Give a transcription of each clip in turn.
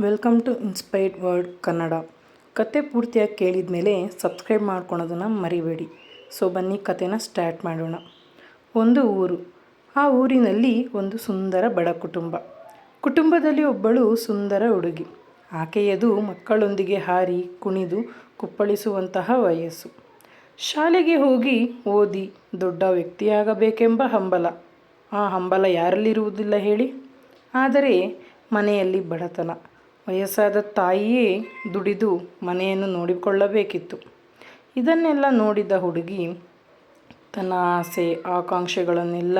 Welcome to inspired word Kannada. ಕತೆ ಪೂರ್ತಿಯಾಗಿ ಕೇಳಿದ ಮೇಲೆ ಸಬ್ಸ್ಕ್ರೈಬ್ ಮಾಡ್ಕೊಳೋದನ್ನು ಮರಿಬೇಡಿ. ಸೊ ಬನ್ನಿ ಕತೆನ ಸ್ಟಾರ್ಟ್ ಮಾಡೋಣ. ಒಂದು ಊರು. ಆ ಊರಿನಲ್ಲಿ ಒಂದು ಸುಂದರ ಬಡ ಕುಟುಂಬ. ಕುಟುಂಬದಲ್ಲಿ ಒಬ್ಬಳು ಸುಂದರ ಹುಡುಗಿ. ಆಕೆಯದು ಮಕ್ಕಳೊಂದಿಗೆ ಹಾರಿ, ಕುಣಿದು, ಕುಪ್ಪಳಿಸುವಂತಹ ವಯಸ್ಸು. ಶಾಲೆಗೆ ಹೋಗಿ ಓದಿ ದೊಡ್ಡ ವ್ಯಕ್ತಿಯಾಗಬೇಕೆಂಬ ಹಂಬಲ. ಆ ಹಂಬಲ ಯಾರಲ್ಲಿರುವುದಿಲ್ಲ ಹೇಳಿ. ಆದರೆ ಮನೆಯಲ್ಲಿ ಬಡತನ. ವಯಸ್ಸಾದ ತಾಯಿಯೇ ದುಡಿದು ಮನೆಯನ್ನು ನೋಡಿಕೊಳ್ಳಬೇಕಿತ್ತು. ಇದನ್ನೆಲ್ಲ ನೋಡಿದ ಹುಡುಗಿ ತನ್ನ ಆಸೆ, ಆಕಾಂಕ್ಷೆಗಳನ್ನೆಲ್ಲ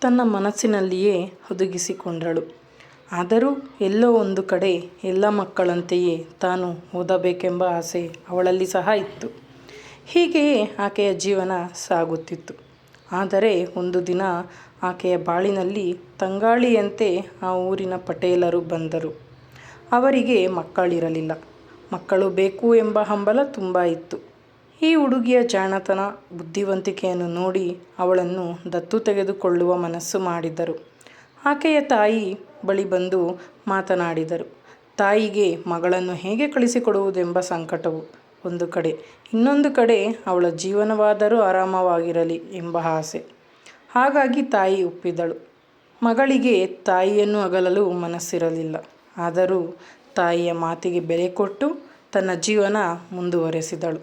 ತನ್ನ ಮನಸ್ಸಿನಲ್ಲಿಯೇ ಹುದುಗಿಸಿಕೊಂಡಳು ಆದರೂ ಎಲ್ಲೋ ಒಂದು ಕಡೆ ಎಲ್ಲ ಮಕ್ಕಳಂತೆಯೇ ತಾನು ಓದಬೇಕೆಂಬ ಆಸೆ ಅವಳಲ್ಲಿ ಸಹ ಇತ್ತು. ಹೀಗೆಯೇ ಆಕೆಯ ಜೀವನ ಸಾಗುತ್ತಿತ್ತು. ಆದರೆ ಒಂದು ದಿನ ಆಕೆಯ ಬಾಳಿನಲ್ಲಿ ತಂಗಾಳಿಯಂತೆ ಆ ಊರಿನ ಪಟೇಲರು ಬಂದರು. ಅವರಿಗೆ ಮಕ್ಕಳಿರಲಿಲ್ಲ. ಮಕ್ಕಳು ಬೇಕು ಎಂಬ ಹಂಬಲ ತುಂಬ ಇತ್ತು. ಈ ಹುಡುಗಿಯ ಜಾಣತನ, ಬುದ್ಧಿವಂತಿಕೆಯನ್ನು ನೋಡಿ ಅವಳನ್ನು ದತ್ತು ತೆಗೆದುಕೊಳ್ಳುವ ಮನಸ್ಸು ಮಾಡಿದರು. ಆಕೆಯ ತಾಯಿ ಬಳಿ ಬಂದು ಮಾತನಾಡಿದರು. ತಾಯಿಗೆ ಮಗಳನ್ನು ಹೇಗೆ ಕಳಿಸಿಕೊಡುವುದೆಂಬ ಸಂಕಟವು ಒಂದು ಕಡೆ. ಇನ್ನೊಂದು ಕಡೆ ಅವಳ ಜೀವನವಾದರೂ ಆರಾಮವಾಗಿರಲಿ ಎಂಬ ಆಸೆ. ಹಾಗಾಗಿ ತಾಯಿ ಒಪ್ಪಿದಳು. ಮಗಳಿಗೆ ತಾಯಿಯನ್ನು ಅಗಲಲು ಮನಸ್ಸಿರಲಿಲ್ಲ. ಆದರೂ ತಾಯಿಯ ಮಾತಿಗೆ ಬೆಲೆ ಕೊಟ್ಟು ತನ್ನ ಜೀವನ ಮುಂದುವರೆಸಿದಳು.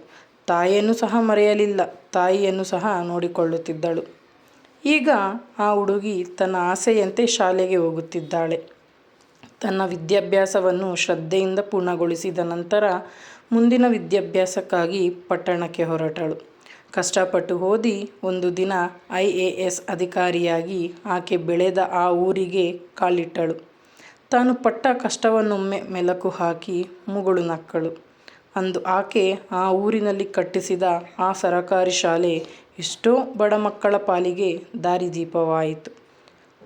ತಾಯಿಯನ್ನು ಸಹ ಮರೆಯಲಿಲ್ಲ. ತಾಯಿಯನ್ನು ಸಹ ನೋಡಿಕೊಳ್ಳುತ್ತಿದ್ದಳು. ಈಗ ಆ ಹುಡುಗಿ ತನ್ನ ಆಸೆಯಂತೆ ಶಾಲೆಗೆ ಹೋಗುತ್ತಿದ್ದಾಳೆ. ತನ್ನ ವಿದ್ಯಾಭ್ಯಾಸವನ್ನು ಶ್ರದ್ಧೆಯಿಂದ ಪೂರ್ಣಗೊಳಿಸಿದ ನಂತರ ಮುಂದಿನ ವಿದ್ಯಾಭ್ಯಾಸಕ್ಕಾಗಿ ಪಟ್ಟಣಕ್ಕೆ ಹೊರಟಳು. ಕಷ್ಟಪಟ್ಟು ಓದಿ ಒಂದು ದಿನ ಐ ಎ ಎಸ್ ಅಧಿಕಾರಿಯಾಗಿ ಆಕೆ ಬೆಳೆದ ಆ ಊರಿಗೆ ಕಾಲಿಟ್ಟಳು. ತಾನು ಪಟ್ಟ ಕಷ್ಟವನ್ನೊಮ್ಮೆ ಮೆಲಕು ಹಾಕಿ ಮುಗುಳು ನಕ್ಕಳು. ಅಂದು ಆಕೆ ಆ ಊರಿನಲ್ಲಿ ಕಟ್ಟಿಸಿದ ಆ ಸರಕಾರಿ ಶಾಲೆ ಎಷ್ಟೋ ಬಡ ಮಕ್ಕಳ ಪಾಲಿಗೆ ದಾರಿದೀಪವಾಯಿತು.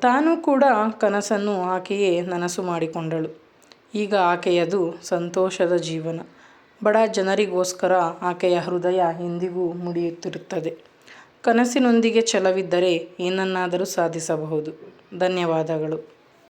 ತಾನೂ ಕೂಡ ಕನಸನ್ನು ಆಕೆಯೇ ನನಸು ಮಾಡಿಕೊಂಡಳು. ಈಗ ಆಕೆಯದು ಸಂತೋಷದ ಜೀವನ. ಬಡ ಜನರಿಗೋಸ್ಕರ ಆಕೆಯ ಹೃದಯ ಎಂದಿಗೂ ಮುಡಿಯುತ್ತಿರುತ್ತದೆ. ಕನಸಿನೊಂದಿಗೆ ಛಲವಿದ್ದರೆ ಏನನ್ನಾದರೂ ಸಾಧಿಸಬಹುದು. ಧನ್ಯವಾದಗಳು.